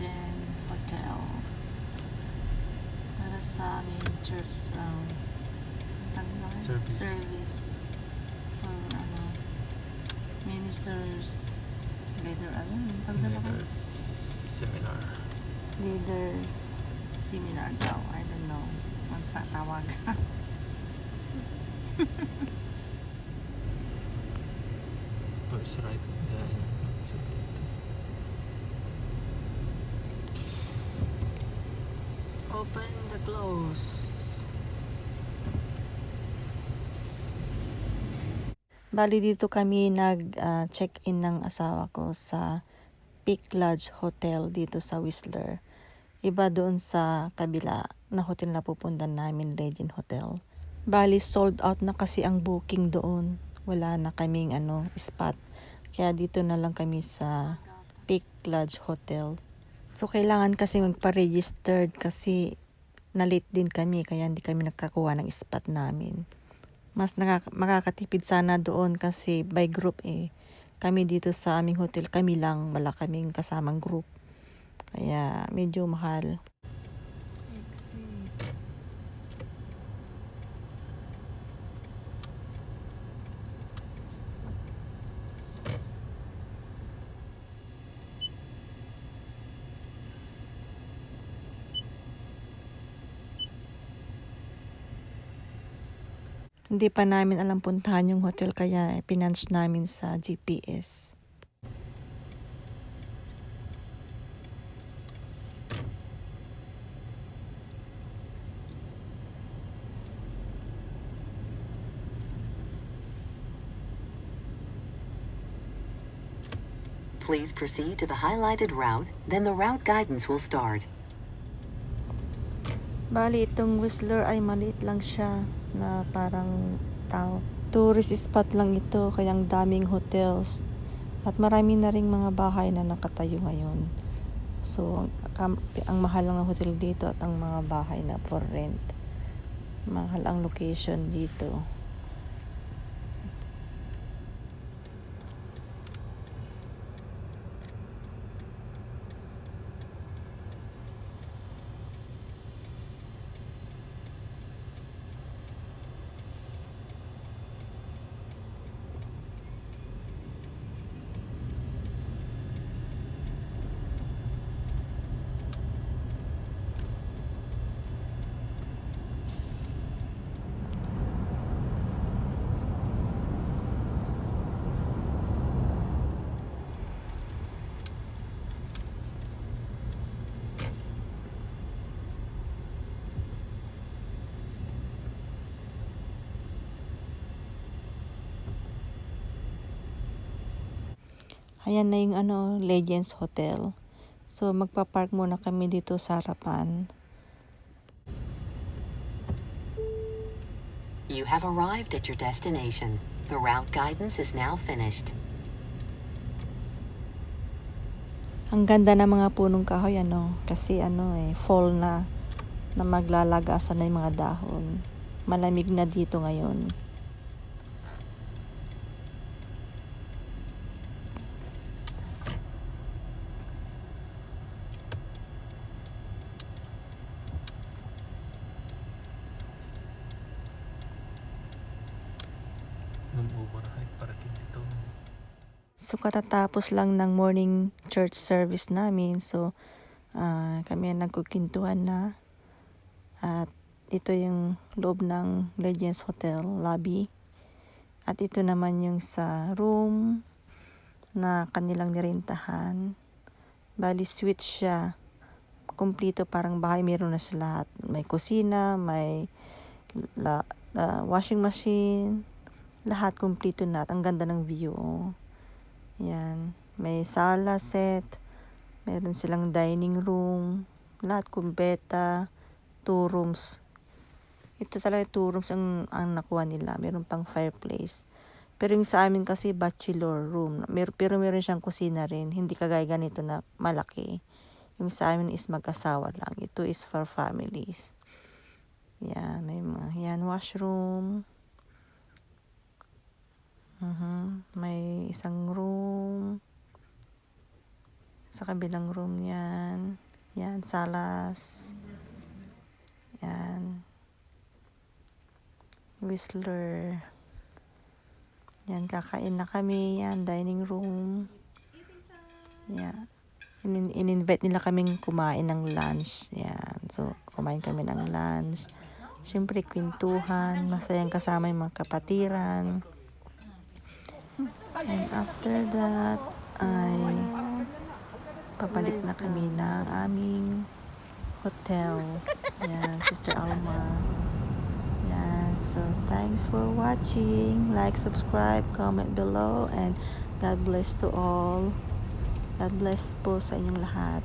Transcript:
Legend Hotel. Para sa aming church um? Service. service for ano ministers leader ano yung pagdala ka? Leaders Seminar. leaders seminar daw I don't know magpatawag First right. Yeah, yeah. Open the close Bali dito kami nag-check-in ng asawa ko sa Peak Lodge Hotel dito sa Whistler. Iba doon sa kabila na hotel na pupuntan namin, Legend Hotel. Bali sold out na kasi ang booking doon. Wala na kaming ano, spot. Kaya dito na lang kami sa Peak Lodge Hotel. So kailangan kasi magpa-registered kasi na-late din kami kaya hindi kami nakakuha ng spot namin mas nakaka- makakatipid sana doon kasi by group eh. Kami dito sa aming hotel, kami lang, wala kaming kasamang group. Kaya medyo mahal. Hindi pa namin alam puntahan yung hotel kaya pinunch namin sa GPS. Please proceed to the highlighted route, then the route guidance will start. Bali, itong Whistler ay maliit lang siya na parang tao. Tourist spot lang ito, kaya ang daming hotels. At marami na ring mga bahay na nakatayo ngayon. So, ang, ang mahal lang ng hotel dito at ang mga bahay na for rent. Mahal ang location dito. Ayan na yung ano, Legends Hotel. So, magpa-park muna kami dito sa harapan. You have arrived at your destination. The route guidance is now finished. Ang ganda ng mga punong kahoy, ano, kasi ano eh, fall na, na maglalagasan na yung mga dahon. Malamig na dito ngayon. So, katatapos lang ng morning church service namin. So, ah, kami ang nagkukintuhan na. At ito yung loob ng Legends Hotel lobby. At ito naman yung sa room na kanilang nirentahan. Bali, suite siya. Kompleto parang bahay meron na sa lahat. May kusina, may la, la- washing machine, lahat kumpleto na. At ang ganda ng view. Oh. Yan. May sala set. Meron silang dining room. Lahat kumbeta. Two rooms. Ito talaga two rooms ang, ang nakuha nila. Meron pang fireplace. Pero yung sa amin kasi bachelor room. Mer pero meron siyang kusina rin. Hindi kagaya ganito na malaki. Yung sa amin is mag-asawa lang. Ito is for families. Yan. May mga, yan, washroom. Mhm. May isang room. Sa kabilang room yan. Yan, salas. Yan. Whistler. Yan, kakain na kami. Yan, dining room. Yan. In- in-invite nila kaming kumain ng lunch. Yan. So, kumain kami ng lunch. Siyempre, kwentuhan. Masayang kasama yung mga kapatiran. And after that, ay pabalik na kami ng aming hotel. Yan, Sister Alma. Yan. So, thanks for watching. Like, subscribe, comment below, and God bless to all. God bless po sa inyong lahat.